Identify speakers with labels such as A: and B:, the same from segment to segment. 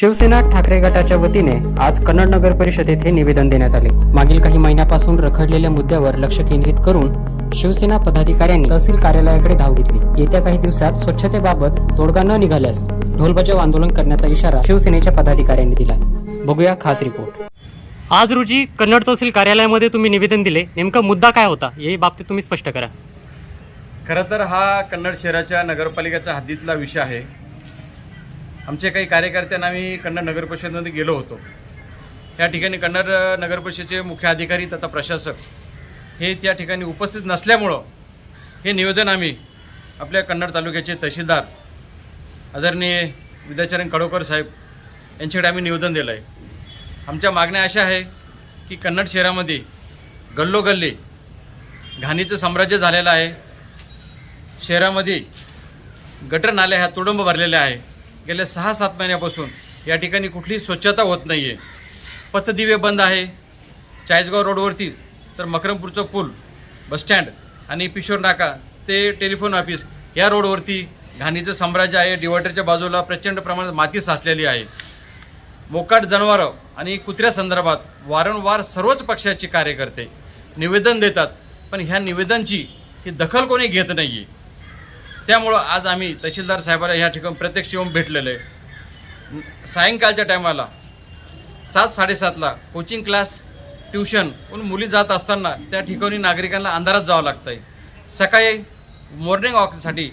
A: शिवसेना ठाकरे गटाच्या वतीने आज कन्नड नगर परिषदेत हे निवेदन देण्यात आले. मागील काही महिन्यापासून रखडलेल्या मुद्द्यावर लक्ष केंद्रित करून शिवसेना पदाधिकाऱ्यांनी तहसील कार्यालयाकडे धाव घेतली. येत्या काही दिवसात स्वच्छतेबाबत तोडगा न निघाल्यास ढोलबजाव आंदोलन करण्याचा इशारा शिवसेनेच्या पदाधिकाऱ्यांनी दिला. बघूया खास रिपोर्ट. आज रोजी कन्नड तहसील कार्यालयामध्ये तुम्ही निवेदन दिले. नेमका मुद्दा काय होता? याही बाबतीत तुम्ही स्पष्ट करा.
B: खरं तर हा कन्नड शहराच्या नगरपालिकेच्या हद्दीतला विषय आहे. आमचे काही कार्यकर्त्यांना आम्ही कन्नड नगर परिषदेमध्ये गेलो होतो. त्या ठिकाणी कन्नड नगर परिषदेचे मुख्य अधिकारी तथा प्रशासक हे त्या ठिकाणी उपस्थित नसल्यामुळं हे निवेदन आम्ही आपल्या कन्नड तालुक्याचे तहसीलदार आदरणीय विद्याचरण कडोकर साहेब यांच्याकडे आम्ही निवेदन दिलं आहे. आमच्या मागण्या अशा आहे की कन्नड शहरामध्ये गल्लोगल्ली घाणीचं साम्राज्य झालेलं आहे. शहरामध्ये गटर नाल्या ह्या तुडंब भरलेल्या आहे. गेल्या सहा सात महिन्यापासून या ठिकाणी कुठली स्वच्छता होत नाही आहे पथदिवे बंद आहे. चाळीसगाव रोडवरती तर मकरमपूरचं पूल बसस्टँड आणि पिशोर नाका ते टेलिफोन ऑफिस या रोडवरती घाणीचं साम्राज्य आहे. डिवायडरच्या बाजूला प्रचंड प्रमाणात माती साचलेली आहे. मोकाट जनावरं आणि कुत्र्यासंदर्भात वारंवार सर्वच पक्षाचे कार्यकर्ते निवेदन देतात. पण ह्या निवेदनची ही दखल कोणी घेत नाही आहे त्यामुळं आज आम्ही तहसीलदार साहेबाला ह्या ठिकाणी प्रत्यक्ष येऊन भेटलेलं आहे. सायंकाळच्या टायमाला सात साडेसातला कोचिंग क्लास ट्युशन पण मुली जात असताना त्या ठिकाणी नागरिकांना अंधारात जावं लागतं आहे सकाळी मॉर्निंग वॉकसाठी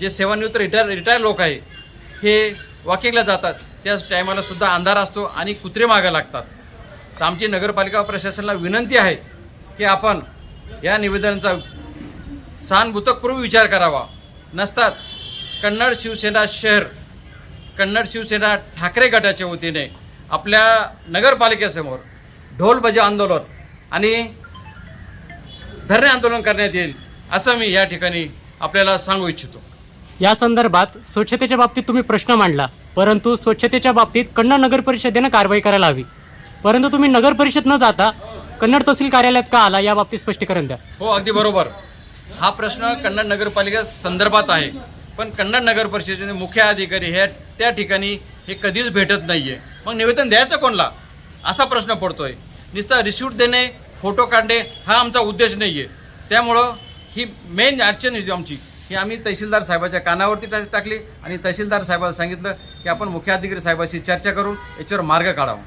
B: जे सेवानिवृत्त रिटायर रिटायर लोक आहे हे वॉकिंगला जातात. त्याच टायमाला सुद्धा अंधार असतो आणि कुत्रे मागं लागतात. तर आमची नगरपालिका प्रशासनाला विनंती आहे की आपण या निवेदनाचा सहानुभूतकपूर्वी विचार करावा. नसतात. कन्नड शिवसेना शहर कन्नड शिवसेना ठाकरे गटाच्या वतीने आपल्या नगरपालिकेसमोर ढोलबजा आंदोलन आणि धरणे आंदोलन करण्यात येईल असं मी या ठिकाणी आपल्याला सांगू इच्छितो.
A: या संदर्भात स्वच्छतेच्या बाबतीत तुम्ही प्रश्न मांडला परंतु स्वच्छतेच्या बाबतीत कन्नड नगर परिषदेनं कारवाई करायला हवी. परंतु तुम्ही नगर परिषद न जाता कन्नड तहसील कार्यालयात का आला या बाबतीत स्पष्टीकरण द्या.
B: हो अगदी बरोबर. हा प्रश्न कन्नड नगरपालिका संदर्भात आहे. पण कन्नड नगर परिषदेचे मुख्य अधिकारी हे त्या ठिकाणी हे कधीच भेटत नाही आहे मग निवेदन द्यायचं कोणला? असा प्रश्न पडतो आहे नुसता रिसिप्ट देणे फोटो काढणे हा आमचा उद्देश नाही आहे त्यामुळं ही मेन अडचण आहे आमची. ही आम्ही तहसीलदार साहेबाच्या कानावरती टा टाकली आणि तहसीलदार साहेबाला सांगितलं की आपण मुख्याधिकारी साहेबाशी चर्चा करून याच्यावर मार्ग काढावा.